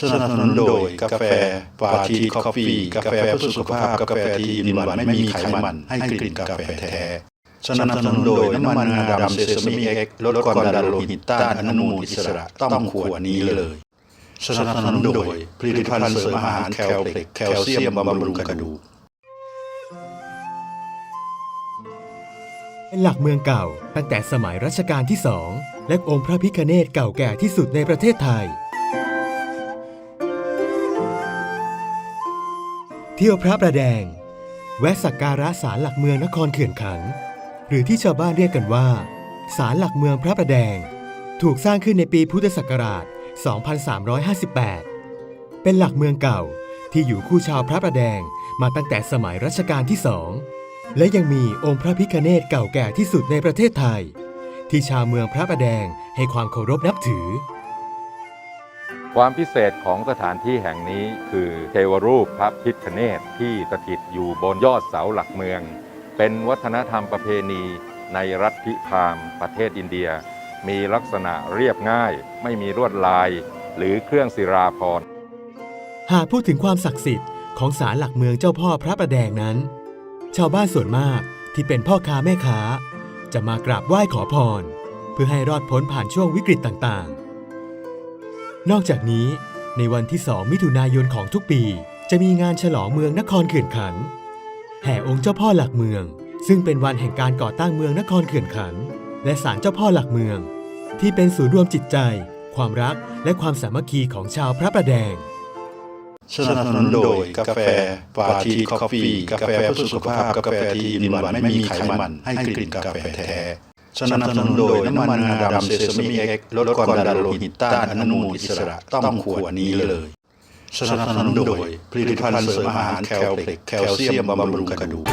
สนับสนุนโดยกาแฟปาทีคอฟฟี่กาแฟเพื่อสุขภาพกาแฟที่อินหวานไม่มีไขมัน ให้กลิ่นกาแฟแท้สนับสนุนโดยน้ำมันงาดำเซซามิเอ็กลดความดันโลหิตต้านอนุมูลอิสระต้องขวดนี้เลยสนับสนุนโดยผลิตภัณฑ์เสริมอาหารแคลเพล็กแคลเซียมบำรุงกระดูกเป็นหลักเมืองเก่าตั้งแต่สมัยรัชกาลที่สองและองค์พระพิฆเนศเก่าแก่ที่สุดในประเทศไทย เที่ยวพระประแดง แวะสักการะศาลหลักเมืองนครเขื่อนขัน หรือที่ชาวบ้านเรียกกันว่าศาลหลักเมืองพระประแดง ถูกสร้างขึ้นในปีพุทธศักราช 2358 เป็นหลักเมืองเก่าที่อยู่คู่ชาวพระประแดงมาตั้งแต่สมัยรัชกาลที่สองและยังมีองค์พระพิฆเนศเก่าแก่ที่สุดในประเทศไทย ที่ชาวเมืองพระประแดงให้ความเคารพนับถือ ความพิเศษของสถานที่แห่งนี้คือเทวรูปพระพิฆเนศที่สถิตอยู่บนยอดเสาหลักเมือง เป็นวัฒนธรรมประเพณีในรัฐพิพามประเทศอินเดีย มีลักษณะเรียบง่าย ไม่มีลวดลาย หรือเครื่องศิราพรหากพูดถึงความศักดิ์สิทธิ์ของศาลหลักเมืองเจ้าพ่อพระประแดงนั้น ชาวบ้านส่วนมากที่เป็นพ่อค้าแม่ค้า จะมากราบไหว้ขอพร เพื่อให้รอดพ้นผ่านช่วงวิกฤตต่างๆ นอกจากนี้ ในวันที่ 2 มิถุนายนของทุกปี จะมีงานฉลองเมืองนครเขื่อนขัน แห่องค์เจ้าพ่อหลักเมือง ซึ่งเป็นวันแห่งการก่อตั้งเมืองนครเขื่อนขัน และศาลเจ้าพ่อหลักเมือง ที่เป็นศูนย์รวมจิตใจ ความรักและความสามัคคีของชาวพระประแดงสนับสนุนโดยกาแฟปาทีคอฟฟี่กาแฟเพื่อสุขภาพกาแฟที่อินหวานไม่มีไขมันให้กลิ่นกาแฟแท้ สนับสนุนโดยน้ำมันงาดำเซซามิเอ็กลดความดันโลหิตต้านอนุมูลอิสระต้องขวดนี้เลย สนับสนุนโดยผลิตภัณฑ์เสริมอาหารแคลเพล็กแคลเซียมบำรุงกระดูก